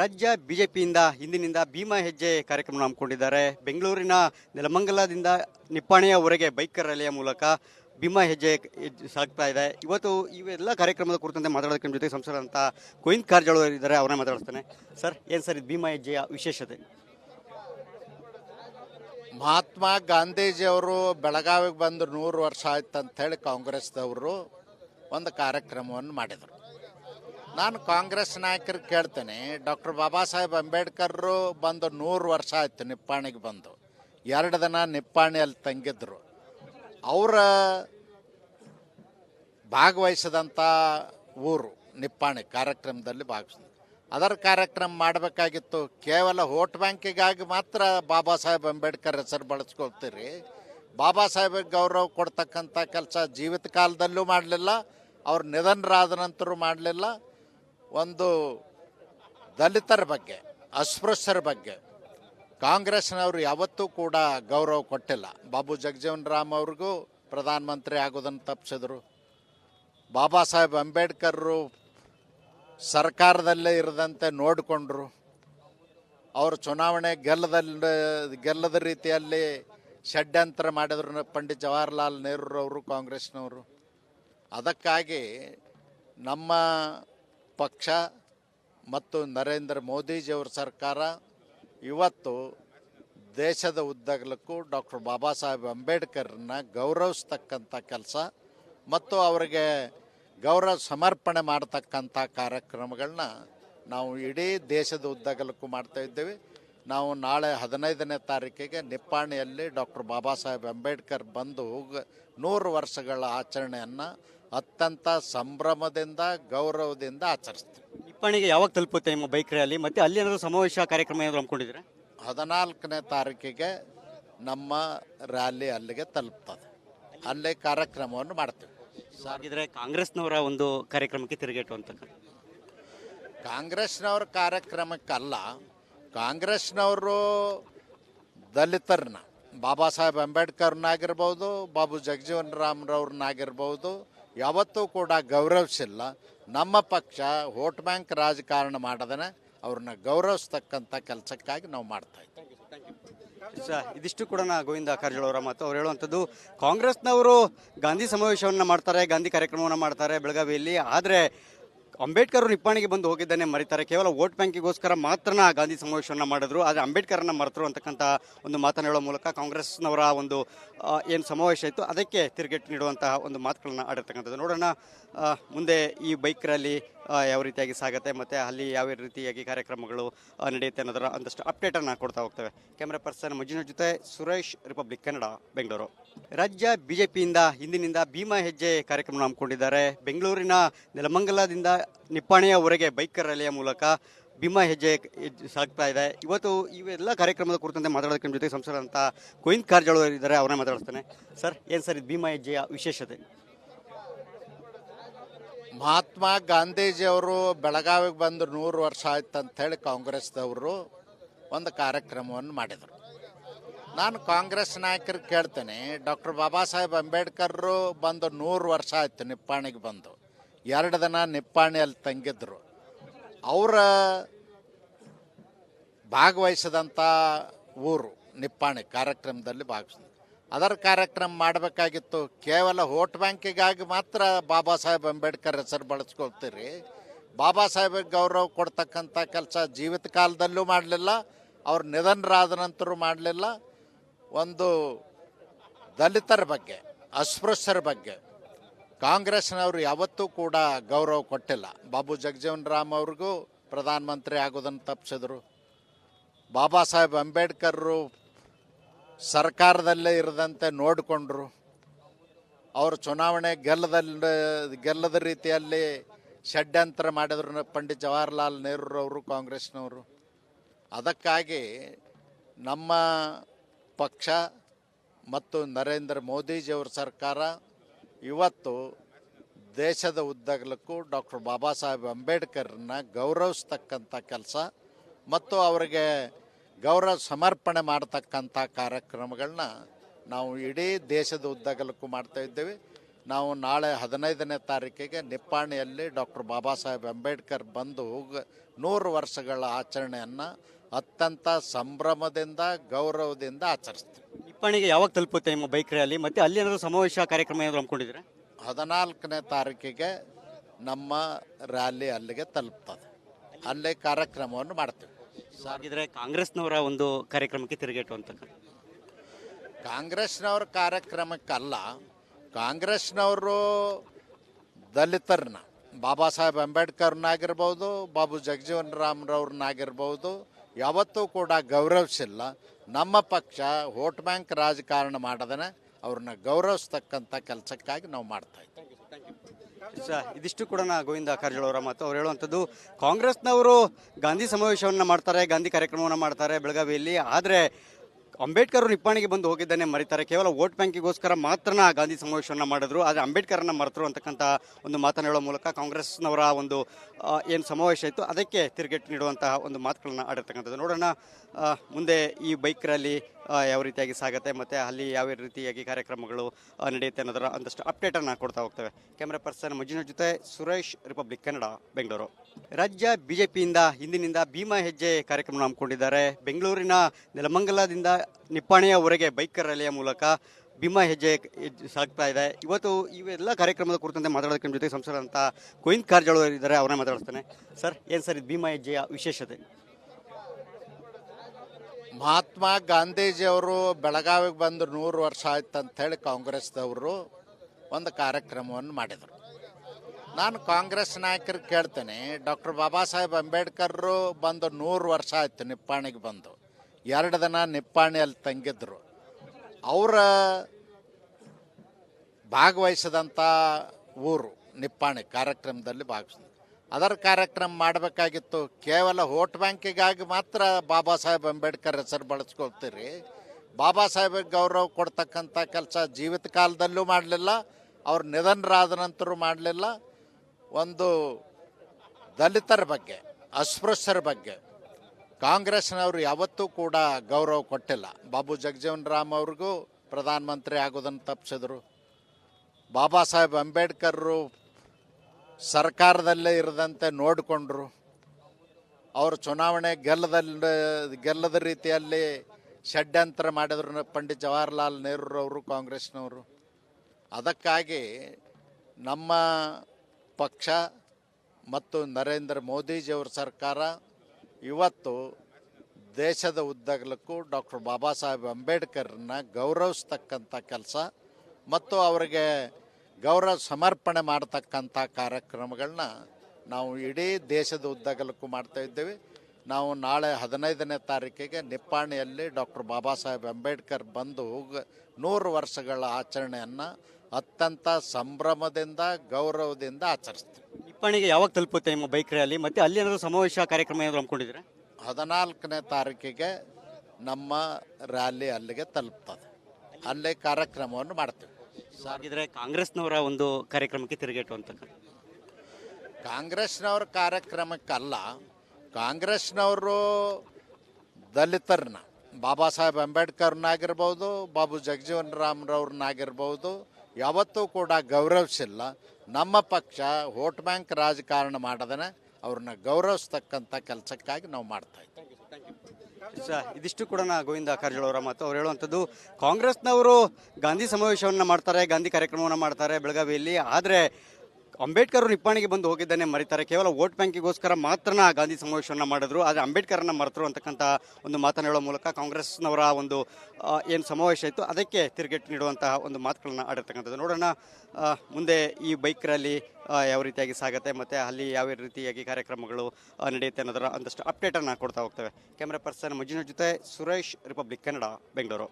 ರಾಜ್ಯ ಬಿಜೆಪಿಯಿಂದ ಇಂದಿನಿಂದ ಭೀಮಾ ಹೆಜ್ಜೆ ಕಾರ್ಯಕ್ರಮ ಹಮ್ಮಿಕೊಂಡಿದ್ದಾರೆ. ಬೆಂಗಳೂರಿನ ನೆಲಮಂಗಲದಿಂದ ನಿಪ್ಪಾಣಿಯವರೆಗೆ ಬೈಕ್ ರ್ಯಾಲಿಯ ಮೂಲಕ ಭೀಮಾ ಹೆಜ್ಜೆ ಸಾಗ್ತಾ ಇದೆ. ಇವತ್ತು ಇವೆಲ್ಲ ಕಾರ್ಯಕ್ರಮದ ಕುರಿತಂತೆ ಮಾತಾಡೋದಕ್ಕೆ ನಮ್ಮ ಜೊತೆ ಸಂಸದಂತ ಗೋವಿಂದ್ ಕಾರಜೋಳ ಇದ್ದಾರೆ. ಅವರೇ ಮಾತಾಡ್ತಾನೆ ಸರ್, ಏನು ಸರ್ ಇದು ಭೀಮಾ ಹೆಜ್ಜೆಯ ವಿಶೇಷತೆ? ಮಹಾತ್ಮ ಗಾಂಧೀಜಿ ಅವರು ಬೆಳಗಾವಿಗೆ ಬಂದು ನೂರು ವರ್ಷ ಆಯ್ತು ಅಂತ ಹೇಳಿ ಕಾಂಗ್ರೆಸ್ದವರು ಒಂದು ಕಾರ್ಯಕ್ರಮವನ್ನು ಮಾಡಿದರು. ನಾನು ಕಾಂಗ್ರೆಸ್ ನಾಯಕರು ಕೇಳ್ತೇನೆ, ಡಾಕ್ಟರ್ ಬಾಬಾ ಸಾಹೇಬ್ ಅಂಬೇಡ್ಕರ್ರು ಬಂದು ನೂರು ವರ್ಷ ಆಯ್ತು ನಿಪ್ಪಾಣಿಗೆ ಬಂದು. ಎರಡು ದಿನ ನಿಪ್ಪಾಣಿಯಲ್ಲಿ ತಂಗಿದ್ರು. ಅವರ ಭಾಗವಹಿಸಿದಂಥ ಊರು ನಿಪ್ಪಾಣಿ ಕಾರ್ಯಕ್ರಮದಲ್ಲಿ ಭಾಗವಹಿಸಿದ್ರು. ಅದರ ಕಾರ್ಯಕ್ರಮ ಮಾಡಬೇಕಾಗಿತ್ತು. ಕೇವಲ ವೋಟ್ ಬ್ಯಾಂಕಿಗಾಗಿ ಮಾತ್ರ ಬಾಬಾ ಸಾಹೇಬ್ ಅಂಬೇಡ್ಕರ್ ಹೆಸರು ಬಳಸ್ಕೊಳ್ತೀರಿ. ಬಾಬಾ ಸಾಹೇಬ್ ಗೌರವ ಕೊಡ್ತಕ್ಕಂಥ ಕೆಲಸ ಜೀವಿತ ಕಾಲದಲ್ಲೂ ಮಾಡಲಿಲ್ಲ. ಅವ್ರು ನಿಧನರಾದ ನಂತರ ಮಾಡಲಿಲ್ಲ. ಒಂದು ದಲಿತರ ಬಗ್ಗೆ, ಅಸ್ಪೃಶ್ಯರ ಬಗ್ಗೆ. ಕಾಂಗ್ರೆಸ್ನವರು ಯಾವತ್ತೂ ಕೂಡ ಗೌರವ ಕೊಟ್ಟಿಲ್ಲ. ಬಾಬು ಜಗಜೀವನ್ ರಾಮ್ ಅವ್ರಿಗೂ ಪ್ರಧಾನಮಂತ್ರಿ ಆಗೋದನ್ನು ತಪ್ಪಿಸಿದ್ರು ಬಾಬಾ ಸಾಹೇಬ್ ಅಂಬೇಡ್ಕರ್ರು ಸರ್ಕಾರದಲ್ಲೇ ಇರದಂತೆ ನೋಡಿಕೊಂಡ್ರು. ಅವರು ಚುನಾವಣೆ ಗೆಲ್ಲದಲ್ಲಿ ಗೆಲ್ಲದ ರೀತಿಯಲ್ಲಿ ಷಡ್ಯಂತ್ರ ಮಾಡಿದ್ರು ಪಂಡಿತ್ ಜವಾಹರ್ಲಾಲ್ ನೆಹರೂರವರು, ಕಾಂಗ್ರೆಸ್ನವರು. ಅದಕ್ಕಾಗಿ ನಮ್ಮ ಪಕ್ಷ ಮತ್ತು ನರೇಂದ್ರ ಮೋದಿಜಿಯವ್ರ ಸರ್ಕಾರ ಇವತ್ತು ದೇಶದ ಉದ್ದಗಲಕ್ಕೂ ಡಾಕ್ಟರ್ ಬಾಬಾ ಸಾಹೇಬ್ ಅಂಬೇಡ್ಕರ್ನ ಗೌರವಿಸ್ತಕ್ಕಂಥ ಕೆಲಸ ಮತ್ತು ಅವರಿಗೆ ಗೌರವ ಸಮರ್ಪಣೆ ಮಾಡತಕ್ಕಂಥ ಕಾರ್ಯಕ್ರಮಗಳನ್ನ ನಾವು ಇಡೀ ದೇಶದ ಉದ್ದಗಲಕ್ಕೂ ಮಾಡ್ತಾ ಇದ್ದೇವೆ. ನಾವು ನಾಳೆ ಹದಿನೈದನೇ ತಾರೀಕಿಗೆ ನಿಪ್ಪಾಣಿಯಲ್ಲಿ ಡಾಕ್ಟರ್ ಬಾಬಾ ಸಾಹೇಬ್ ಅಂಬೇಡ್ಕರ್ ಬಂದು ಹೋಗ- ನೂರು ವರ್ಷಗಳ ಆಚರಣೆಯನ್ನು ಅತ್ಯಂತ ಸಂಭ್ರಮದಿಂದ ಗೌರವದಿಂದ ಆಚರಿಸ್ತೀವಿ ನಿಪ್ಪಾಣಿಗೆ ಯಾವಾಗ ತಲುಪುತ್ತೆ ನಿಮ್ಮ ಬೈಕ್ ರ್ಯಾಲಿ ಮತ್ತೆ ಅಲ್ಲಿ ಏನಾದರೂ ಸಮಾವೇಶ ಕಾರ್ಯಕ್ರಮ ಏನಾದರೂ ಹಮ್ಮಿಕೊಂಡಿದ್ದೀರಾ? ಹದಿನಾಲ್ಕನೇ ತಾರೀಕಿಗೆ ನಮ್ಮ ರ್ಯಾಲಿ ಅಲ್ಲಿಗೆ ತಲುಪ್ತದೆ. ಅಲ್ಲೇ ಕಾರ್ಯಕ್ರಮವನ್ನು ಮಾಡ್ತೀವಿ. ಹಾಗಿದ್ರೆ ಕಾಂಗ್ರೆಸ್ನವರ ಒಂದು ಕಾರ್ಯಕ್ರಮಕ್ಕೆ ತಿರುಗೇಟು ಅಂತ ಕಾಂಗ್ರೆಸ್ನವ್ರ ಕಾರ್ಯಕ್ರಮಕ್ಕಲ್ಲ ಕಾಂಗ್ರೆಸ್ನವರು ದಲಿತರನ್ನ ಬಾಬಾ ಸಾಹೇಬ್ ಅಂಬೇಡ್ಕರ್ನಾಗಿರ್ಬೋದು ಬಾಬು ಜಗಜೀವನ್ ರಾಮ್ರವ್ರನ್ನಾಗಿರ್ಬೋದು ಯಾವತ್ತೂ ಕೂಡ ಗೌರವಿಸಿಲ್ಲ. ನಮ್ಮ ಪಕ್ಷ ವೋಟ್ ಬ್ಯಾಂಕ್ ರಾಜಕಾರಣ ಮಾಡದೇ ಅವ್ರನ್ನ ಗೌರವಿಸ್ತಕ್ಕಂಥ ಕೆಲಸಕ್ಕಾಗಿ ನಾವು ಮಾಡ್ತಾ ಇದ್ದೀವಿ ಇದಿಷ್ಟು ಕೂಡ ಗೋವಿಂದ ಕಾರಜೋಳ ಅವರ ಮಾತು. ಅವ್ರು ಹೇಳುವಂಥದ್ದು, ಕಾಂಗ್ರೆಸ್ನವರು ಗಾಂಧಿ ಸಮಾವೇಶವನ್ನು ಮಾಡ್ತಾರೆ, ಗಾಂಧಿ ಕಾರ್ಯಕ್ರಮವನ್ನು ಮಾಡ್ತಾರೆ ಬೆಳಗಾವಿಯಲ್ಲಿ. ಆದರೆ ಅಂಬೇಡ್ಕರ್ ನಿಪ್ಪಾಣಿಗೆ ಬಂದು ಹೋಗಿದ್ದಾನೆ ಮರಿತಾರೆ. ಕೇವಲ ವೋಟ್ ಬ್ಯಾಂಕಿಗೋಸ್ಕರ ಮಾತ್ರ ಗಾಂಧಿ ಸಮಾವೇಶವನ್ನು ಮಾಡಿದ್ರು. ಆದರೆ ಅಂಬೇಡ್ಕರ್ನ ಮರೆತರು ಅಂತಕ್ಕಂಥ ಒಂದು ಮಾತನ್ನು ಹೇಳೋ ಮೂಲಕ ಕಾಂಗ್ರೆಸ್ನವರ ಒಂದು ಏನು ಸಮಾವೇಶ ಇತ್ತು, ಅದಕ್ಕೆ ತಿರುಗೇಟು ನೀಡುವಂತಹ ಒಂದು ಮಾತುಗಳನ್ನ ಆಡಿರ್ತಕ್ಕಂಥದ್ದು. ನೋಡೋಣ ಮುಂದೆ ಈ ಬೈಕ್ ರ್ಯಾಲಿ ಯಾವ ರೀತಿಯಾಗಿ ಸಾಗುತ್ತೆ ಮತ್ತು ಅಲ್ಲಿ ಯಾವ ರೀತಿಯಾಗಿ ಕಾರ್ಯಕ್ರಮಗಳು ನಡೆಯುತ್ತೆ ಅನ್ನೋದರ ಒಂದಷ್ಟು ಅಪ್ಡೇಟನ್ನು ಕೊಡ್ತಾ ಹೋಗ್ತೇವೆ. ಕ್ಯಾಮ್ರಾ ಪರ್ಸನ್ ಮಂಜುನ ಜೊತೆ ಸುರೇಶ್ ರಿಪಬ್ಲಿಕ್ ಕನ್ನಡ ಬೆಂಗಳೂರು ರಾಜ್ಯ ಬಿಜೆಪಿಯಿಂದ ಹಿಂದಿನಿಂದ ಭೀಮಾ ಹೆಜ್ಜೆ ಕಾರ್ಯಕ್ರಮ ಹಮ್ಮಿಕೊಂಡಿದ್ದಾರೆ. ಬೆಂಗಳೂರಿನ ನೆಲಮಂಗಲದಿಂದ ನಿಪ್ಪಾಣಿಯವರೆಗೆ ಬೈಕ್ ರ್ಯಾಲಿಯ ಮೂಲಕ ಭೀಮಾ ಹೆಜ್ಜೆ ಸಾಗ್ತಾ ಇದೆ. ಇವತ್ತು ಇವೆಲ್ಲ ಕಾರ್ಯಕ್ರಮದ ಕುರಿತಂತೆ ಮಾತಾಡೋದಕ್ಕೆ ನಮ್ಮ ಜೊತೆ ಸಂಸದಂತ ಗೋವಿಂದ್ ಕಾರಜೋಳ ಇದ್ದಾರೆ. ಅವರೇ ಮಾತಾಡ್ತಾನೆ ಸರ್, ಏನು ಸರ್ ಇದು ಭೀಮಾ ಹೆಜ್ಜೆಯ ವಿಶೇಷತೆ? ಮಹಾತ್ಮ ಗಾಂಧೀಜಿಯವರು ಬೆಳಗಾವಿಗೆ ಬಂದು ನೂರು ವರ್ಷ ಆಯ್ತು ಅಂತ ಹೇಳಿ ಕಾಂಗ್ರೆಸ್ದವರು ಒಂದು ಕಾರ್ಯಕ್ರಮವನ್ನು ಮಾಡಿದರು. ನಾನು ಕಾಂಗ್ರೆಸ್ ನಾಯಕರು ಕೇಳ್ತೇನೆ, ಡಾಕ್ಟರ್ ಬಾಬಾ ಸಾಹೇಬ್ ಅಂಬೇಡ್ಕರ್ರು ಬಂದು ನೂರು ವರ್ಷ ಆಯ್ತು ನಿಪ್ಪಾಣಿಗೆ ಬಂದು. ಎರಡು ದಿನ ನಿಪ್ಪಾಣಿಯಲ್ಲಿ ತಂಗಿದ್ರು. ಅವರ ಭಾಗವಹಿಸಿದಂಥ ಊರು ನಿಪ್ಪಾಣಿ ಕಾರ್ಯಕ್ರಮದಲ್ಲಿ ಭಾಗವಹಿಸಿದ್ರು. ಅದರ ಕಾರ್ಯಕ್ರಮ ಮಾಡಬೇಕಾಗಿತ್ತು. ಕೇವಲ ವೋಟ್ ಬ್ಯಾಂಕಿಗಾಗಿ ಮಾತ್ರ ಬಾಬಾ ಸಾಹೇಬ್ ಅಂಬೇಡ್ಕರ್ ಹೆಸರು ಬಳಸ್ಕೊಳ್ತೀರಿ. ಬಾಬಾ ಸಾಹೇಬ್ ಗೌರವ ಕೊಡ್ತಕ್ಕಂಥ ಕೆಲಸ ಜೀವಿತ ಕಾಲದಲ್ಲೂ ಮಾಡಲಿಲ್ಲ, ಅವ್ರು ನಿಧನರಾದ ನಂತರ ಮಾಡಲಿಲ್ಲ. ಒಂದು ದಲಿತರ ಬಗ್ಗೆ, ಅಸ್ಪೃಶ್ಯರ ಬಗ್ಗೆ ಕಾಂಗ್ರೆಸ್ನವರು ಯಾವತ್ತೂ ಕೂಡ ಗೌರವ ಕೊಟ್ಟಿಲ್ಲ. ಬಾಬು ಜಗಜೀವನ್ ರಾಮ್ ಅವ್ರಿಗೂ ಪ್ರಧಾನಮಂತ್ರಿ ಆಗೋದನ್ನು ತಪ್ಪಿಸಿದ್ರು. ಬಾಬಾ ಸಾಹೇಬ್ ಅಂಬೇಡ್ಕರ್ರು ಸರ್ಕಾರದಲ್ಲೇ ಇರದಂತೆ ನೋಡಿಕೊಂಡ್ರು. ಅವರು ಚುನಾವಣೆ ಗೆಲ್ಲದಲ್ಲಿ ಗೆಲ್ಲದ ರೀತಿಯಲ್ಲಿ ಷಡ್ಯಂತ್ರ ಮಾಡಿದ್ರು ಪಂಡಿತ್ ಜವಾಹರ್ಲಾಲ್ ನೆಹರೂರವರು ಕಾಂಗ್ರೆಸ್ನವರು. ಅದಕ್ಕಾಗಿ ನಮ್ಮ ಪಕ್ಷ ಮತ್ತು ನರೇಂದ್ರ ಮೋದಿಜಿಯವ್ರ ಸರ್ಕಾರ ಇವತ್ತು ದೇಶದ ಉದ್ದಗಲಕ್ಕೂ ಡಾಕ್ಟರ್ ಬಾಬಾ ಸಾಹೇಬ್ ಅಂಬೇಡ್ಕರ್ನ ಗೌರವಿಸ್ತಕ್ಕಂಥ ಕೆಲಸ ಮತ್ತು ಅವರಿಗೆ ಗೌರವ ಸಮರ್ಪಣೆ ಮಾಡತಕ್ಕಂಥ ಕಾರ್ಯಕ್ರಮಗಳನ್ನ ನಾವು ಇಡೀ ದೇಶದ ಉದ್ದಗಲಕ್ಕೂ ಮಾಡ್ತಾ ಇದ್ದೇವೆ. ನಾವು ನಾಳೆ ಹದಿನೈದನೇ ತಾರೀಕಿಗೆ ನಿಪ್ಪಾಣಿಯಲ್ಲಿ ಡಾಕ್ಟರ್ ಬಾಬಾ ಸಾಹೇಬ್ ಅಂಬೇಡ್ಕರ್ ಬಂದು ಹೋಗ ನೂರು ವರ್ಷಗಳ ಆಚರಣೆಯನ್ನು ಅತ್ಯಂತ ಸಂಭ್ರಮದಿಂದ ಗೌರವದಿಂದ ಆಚರಿಸ್ತೀವಿ. ನಿಪ್ಪಾಣಿಗೆ ಯಾವಾಗ ತಲುಪುತ್ತೆ ನಿಮ್ಮ ಬೈಕ್ ರ್ಯಾಲಿ ಮತ್ತು ಅಲ್ಲಿ ಏನಾದರೂ ಸಮಾವೇಶ ಕಾರ್ಯಕ್ರಮ ಏನಾದರೂ ಅಂದ್ಕೊಂಡಿದ್ರೆ ಹದಿನಾಲ್ಕನೇ ತಾರೀಕಿಗೆ ನಮ್ಮ ರ್ಯಾಲಿ ಅಲ್ಲಿಗೆ ತಲುಪ್ತದೆ. ಅಲ್ಲೇ ಕಾರ್ಯಕ್ರಮವನ್ನು ಮಾಡ್ತೀವಿ. ಹಾಗಿದ್ರೆ ಕಾಂಗ್ರೆಸ್ನವರ ಒಂದು ಕಾರ್ಯಕ್ರಮಕ್ಕೆ ತಿರುಗೇಟು ಅಂತ ಕಾಂಗ್ರೆಸ್ನವ್ರ ಕಾರ್ಯಕ್ರಮಕ್ಕಲ್ಲ, ಕಾಂಗ್ರೆಸ್ನವರು ದಲಿತರನ್ನ, ಬಾಬಾ ಸಾಹೇಬ್ ಅಂಬೇಡ್ಕರ್ನಾಗಿರ್ಬೋದು, ಬಾಬು ಜಗಜೀವನ್ ರಾಮ್ರವ್ರನ್ನಾಗಿರ್ಬೋದು, ಯಾವತ್ತೂ ಕೂಡ ಗೌರವಿಸಿಲ್ಲ. ನಮ್ಮ ಪಕ್ಷ ವೋಟ್ ಬ್ಯಾಂಕ್ ರಾಜಕಾರಣ ಮಾಡದೇ ಅವ್ರನ್ನ ಗೌರವಿಸ್ತಕ್ಕಂಥ ಕೆಲಸಕ್ಕಾಗಿ ನಾವು ಮಾಡ್ತಾ ಇದ್ದೀವಿ ಸ- ಇದಿಷ್ಟು ಕೂಡ ನಾ ಗೋವಿಂದ ಕಾರಜೋಳ ಅವರ ಮಾತು. ಅವ್ರು ಹೇಳುವಂಥದ್ದು, ಕಾಂಗ್ರೆಸ್ನವರು ಗಾಂಧಿ ಸಮಾವೇಶವನ್ನು ಮಾಡ್ತಾರೆ, ಗಾಂಧಿ ಕಾರ್ಯಕ್ರಮವನ್ನು ಮಾಡ್ತಾರೆ ಬೆಳಗಾವಿಯಲ್ಲಿ. ಆದರೆ ಅಂಬೇಡ್ಕರ್ ನಿಪ್ಪಾಣಿಗೆ ಬಂದು ಹೋಗಿದ್ದಾನೆ ಮರಿತಾರೆ. ಕೇವಲ ವೋಟ್ ಬ್ಯಾಂಕಿಗೋಸ್ಕರ ಮಾತ್ರ ಗಾಂಧಿ ಸಮಾವೇಶವನ್ನು ಮಾಡಿದ್ರು. ಆದರೆ ಅಂಬೇಡ್ಕರನ್ನ ಮರೆತರು ಅಂತಕ್ಕಂಥ ಒಂದು ಮಾತನ್ನು ಹೇಳೋ ಮೂಲಕ ಕಾಂಗ್ರೆಸ್ನವರ ಒಂದು ಏನು ಸಮಾವೇಶ ಇತ್ತು, ಅದಕ್ಕೆ ತಿರುಗೇಟು ನೀಡುವಂತಹ ಒಂದು ಮಾತುಗಳನ್ನ ಆಡಿರ್ತಕ್ಕಂಥದ್ದು. ನೋಡೋಣ ಮುಂದೆ ಈ ಬೈಕ್ ರ್ಯಾಲಿ ಯಾವ ರೀತಿಯಾಗಿ ಸಾಗುತ್ತೆ ಮತ್ತು ಅಲ್ಲಿ ಯಾವ ರೀತಿಯಾಗಿ ಕಾರ್ಯಕ್ರಮಗಳು ನಡೆಯುತ್ತೆ ಅನ್ನೋದರ ಒಂದಷ್ಟು ಅಪ್ಡೇಟನ್ನು ಕೊಡ್ತಾ ಹೋಗ್ತೇವೆ. ಕ್ಯಾಮ್ರಾ ಪರ್ಸನ್ ಮಂಜುನ ಜೊತೆ ಸುರೇಶ್ ರಿಪಬ್ಲಿಕ್ ಕನ್ನಡ ಬೆಂಗಳೂರು ರಾಜ್ಯ ಬಿಜೆಪಿಯಿಂದ, ಹಿಂದಿನಿಂದ ಭೀಮಾ ಹೆಜ್ಜೆ ಕಾರ್ಯಕ್ರಮ ಹಮ್ಮಿಕೊಂಡಿದ್ದಾರೆ. ಬೆಂಗಳೂರಿನ ನೆಲಮಂಗಲದಿಂದ ನಿಪ್ಪಾಣಿಯವರೆಗೆ ಬೈಕ್ ರ್ಯಾಲಿಯ ಮೂಲಕ ಭೀಮಾ ಹೆಜ್ಜೆ ಸಾಗ್ತಾ ಇದೆ. ಇವತ್ತು ಇವೆಲ್ಲ ಕಾರ್ಯಕ್ರಮದ ಕುರಿತಂತೆ ಮಾತಾಡೋದಕ್ಕೆ ನಮ್ಮ ಜೊತೆ ಸಂಸದಂತ ಗೋವಿಂದ್ ಕಾರಜೋಳ ಇದ್ದಾರೆ. ಅವರೇ ಮಾತಾಡ್ತಾನೆ ಸರ್, ಏನು ಸರ್ ಇದು ಭೀಮಾ ಹೆಜ್ಜೆಯ ವಿಶೇಷತೆ? ಮಹಾತ್ಮ ಗಾಂಧೀಜಿಯವರು ಬೆಳಗಾವಿಗೆ ಬಂದು ನೂರು ವರ್ಷ ಆಯ್ತು ಅಂತೇಳಿ ಕಾಂಗ್ರೆಸ್ದವರು ಒಂದು ಕಾರ್ಯಕ್ರಮವನ್ನು ಮಾಡಿದರು. ನಾನು ಕಾಂಗ್ರೆಸ್ ನಾಯಕರು ಕೇಳ್ತೇನೆ, ಡಾಕ್ಟರ್ ಬಾಬಾ ಸಾಹೇಬ್ ಅಂಬೇಡ್ಕರ್ರು ಬಂದು ನೂರು ವರ್ಷ ಆಯ್ತು ನಿಪ್ಪಾಣಿಗೆ ಬಂದು. ಎರಡು ದಿನ ನಿಪ್ಪಾಣಿಯಲ್ಲಿ ತಂಗಿದ್ರು. ಅವರ ಭಾಗವಹಿಸಿದಂಥ ಊರು ನಿಪ್ಪಾಣಿ ಕಾರ್ಯಕ್ರಮದಲ್ಲಿ ಭಾಗವಹಿಸಿದ್ರು. ಅದರ ಕಾರ್ಯಕ್ರಮ ಮಾಡಬೇಕಾಗಿತ್ತು. ಕೇವಲ ವೋಟ್ ಬ್ಯಾಂಕಿಗಾಗಿ ಮಾತ್ರ ಬಾಬಾ ಸಾಹೇಬ್ ಅಂಬೇಡ್ಕರ್ ಹೆಸರು ಬಳಸ್ಕೊಳ್ತೀರಿ. ಬಾಬಾ ಸಾಹೇಬಿಗೆ ಗೌರವ ಕೊಡ್ತಕ್ಕಂಥ ಕೆಲಸ ಜೀವಿತ ಕಾಲದಲ್ಲೂ ಮಾಡಲಿಲ್ಲ, ಅವ್ರು ನಿಧನರಾದ ನಂತರ ಮಾಡಲಿಲ್ಲ. ಒಂದು ದಲಿತರ ಬಗ್ಗೆ, ಅಸ್ಪೃಶ್ಯರ ಬಗ್ಗೆ ಕಾಂಗ್ರೆಸ್ನವರು ಯಾವತ್ತೂ ಕೂಡ ಗೌರವ ಕೊಟ್ಟಿಲ್ಲ. ಬಾಬು ಜಗಜೀವನ್ ರಾಮ್ ಅವ್ರಿಗೂ ಪ್ರಧಾನಮಂತ್ರಿ ಆಗೋದನ್ನು ತಪ್ಪಿಸಿದ್ರು. ಬಾಬಾ ಸಾಹೇಬ್ ಅಂಬೇಡ್ಕರ್ರು ಸರ್ಕಾರದಲ್ಲೇ ಇರದಂತೆ ನೋಡಿಕೊಂಡ್ರು. ಅವರು ಚುನಾವಣೆ ಗೆಲ್ಲದಲ್ಲಿ ಗೆಲ್ಲದ ರೀತಿಯಲ್ಲಿ ಷಡ್ಯಂತ್ರ ಮಾಡಿದ್ರು ಪಂಡಿತ್ ಜವಾಹರ್ಲಾಲ್ ನೆಹರೂರವರು ಕಾಂಗ್ರೆಸ್ನವರು. ಅದಕ್ಕಾಗಿ ನಮ್ಮ ಪಕ್ಷ ಮತ್ತು ನರೇಂದ್ರ ಮೋದಿಜಿಯವ್ರ ಸರ್ಕಾರ ಇವತ್ತು ದೇಶದ ಉದ್ದಗಲಕ್ಕೂ ಡಾಕ್ಟರ್ ಬಾಬಾ ಸಾಹೇಬ್ ಅಂಬೇಡ್ಕರ್ನ ಗೌರವಿಸ್ತಕ್ಕಂಥ ಕೆಲಸ ಮತ್ತು ಅವರಿಗೆ ಗೌರವ ಸಮರ್ಪಣೆ ಮಾಡತಕ್ಕಂಥ ಕಾರ್ಯಕ್ರಮಗಳನ್ನ ನಾವು ಇಡೀ ದೇಶದ ಉದ್ದಗಲಕ್ಕೂ ಮಾಡ್ತಾ ಇದ್ದೇವೆ. ನಾವು ನಾಳೆ ಹದಿನೈದನೇ ತಾರೀಕಿಗೆ ನಿಪ್ಪಾಣಿಯಲ್ಲಿ ಡಾಕ್ಟರ್ ಬಾಬಾ ಸಾಹೇಬ್ ಅಂಬೇಡ್ಕರ್ ಬಂದು ಹೋಗ ನೂರು ವರ್ಷಗಳ ಆಚರಣೆಯನ್ನು ಅತ್ಯಂತ ಸಂಭ್ರಮದಿಂದ ಗೌರವದಿಂದ ಆಚರಿಸ್ತೀವಿ ನಿಪ್ಪಾಣಿಗೆ ಯಾವಾಗ ತಲುಪುತ್ತೆ ನಿಮ್ಮ ಬೈಕ್ ರ್ಯಾಲಿ ಮತ್ತು ಅಲ್ಲಿ ಏನಾದರೂ ಸಮಾವೇಶ ಕಾರ್ಯಕ್ರಮ ಏನಾದರೂ ಅಂದ್ಕೊಂಡಿದ್ರೆ ಹದಿನಾಲ್ಕನೇ ತಾರೀಕಿಗೆ ನಮ್ಮ ರ್ಯಾಲಿ ಅಲ್ಲಿಗೆ ತಲುಪ್ತದೆ. ಅಲ್ಲೇ ಕಾರ್ಯಕ್ರಮವನ್ನು ಮಾಡ್ತೀವಿ. ಹಾಗಿದ್ರೆ ಕಾಂಗ್ರೆಸ್ನವರ ಒಂದು ಕಾರ್ಯಕ್ರಮಕ್ಕೆ ತಿರುಗೇಟು ಅಂತ ಕಾಂಗ್ರೆಸ್ನವ್ರ ಕಾರ್ಯಕ್ರಮಕ್ಕಲ್ಲ, ಕಾಂಗ್ರೆಸ್ನವರು ದಲಿತರನ್ನ, ಬಾಬಾ ಸಾಹೇಬ್ ಅಂಬೇಡ್ಕರ್ನಾಗಿರ್ಬೋದು, ಬಾಬು ಜಗಜೀವನ್ ರಾಮ್ರವ್ರನ್ನಾಗಿರ್ಬೋದು, ಯಾವತ್ತೂ ಕೂಡ ಗೌರವಿಸಿಲ್ಲ. ನಮ್ಮ ಪಕ್ಷ ವೋಟ್ ಬ್ಯಾಂಕ್ ರಾಜಕಾರಣ ಮಾಡದೇ ಅವ್ರನ್ನ ಗೌರವಿಸ್ತಕ್ಕಂಥ ಕೆಲಸಕ್ಕಾಗಿ ನಾವು ಮಾಡ್ತಾ ಇದ್ದೀವಿ ಇದಿಷ್ಟು ಕೂಡ ಗೋವಿಂದ ಕಾರಜೋಳ ಅವರ ಮಾತು. ಅವ್ರು ಹೇಳುವಂಥದ್ದು, ಕಾಂಗ್ರೆಸ್ನವರು ಗಾಂಧಿ ಸಮಾವೇಶವನ್ನು ಮಾಡ್ತಾರೆ, ಗಾಂಧಿ ಕಾರ್ಯಕ್ರಮವನ್ನು ಮಾಡ್ತಾರೆ ಬೆಳಗಾವಿಯಲ್ಲಿ. ಆದರೆ ಅಂಬೇಡ್ಕರ್ ನಿಪ್ಪಾಣಿಗೆ ಬಂದು ಹೋಗಿದ್ದಾನೆ ಮರಿತಾರೆ. ಕೇವಲ ವೋಟ್ ಬ್ಯಾಂಕಿಗೋಸ್ಕರ ಮಾತ್ರ ಗಾಂಧಿ ಸಮಾವೇಶವನ್ನು ಮಾಡಿದ್ರು. ಆದರೆ ಅಂಬೇಡ್ಕರ್ನ ಮರೆತರು ಅಂತಕ್ಕಂಥ ಒಂದು ಮಾತನ್ನು ಹೇಳೋ ಮೂಲಕ ಕಾಂಗ್ರೆಸ್ನವರ ಒಂದು ಏನು ಸಮಾವೇಶ ಇತ್ತು, ಅದಕ್ಕೆ ತಿರುಗೇಟು ನೀಡುವಂತಹ ಒಂದು ಮಾತುಗಳನ್ನ ಆಡಿರ್ತಕ್ಕಂಥದ್ದು. ನೋಡೋಣ ಮುಂದೆ ಈ ಬೈಕ್ ರ್ಯಾಲಿ ಯಾವ ರೀತಿಯಾಗಿ ಸಾಗುತ್ತೆ ಮತ್ತು ಅಲ್ಲಿ ಯಾವ ರೀತಿಯಾಗಿ ಕಾರ್ಯಕ್ರಮಗಳು ನಡೆಯುತ್ತೆ ಅನ್ನೋದರ ಒಂದಷ್ಟು ಅಪ್ಡೇಟನ್ನು ಕೊಡ್ತಾ ಹೋಗ್ತೇವೆ. ಕ್ಯಾಮ್ರಾ ಪರ್ಸನ್ ಮಂಜುನಾಥ್ ಜೊತೆ ಸುರೇಶ್ ರಿಪಬ್ಲಿಕ್ ಕನ್ನಡ ಬೆಂಗಳೂರು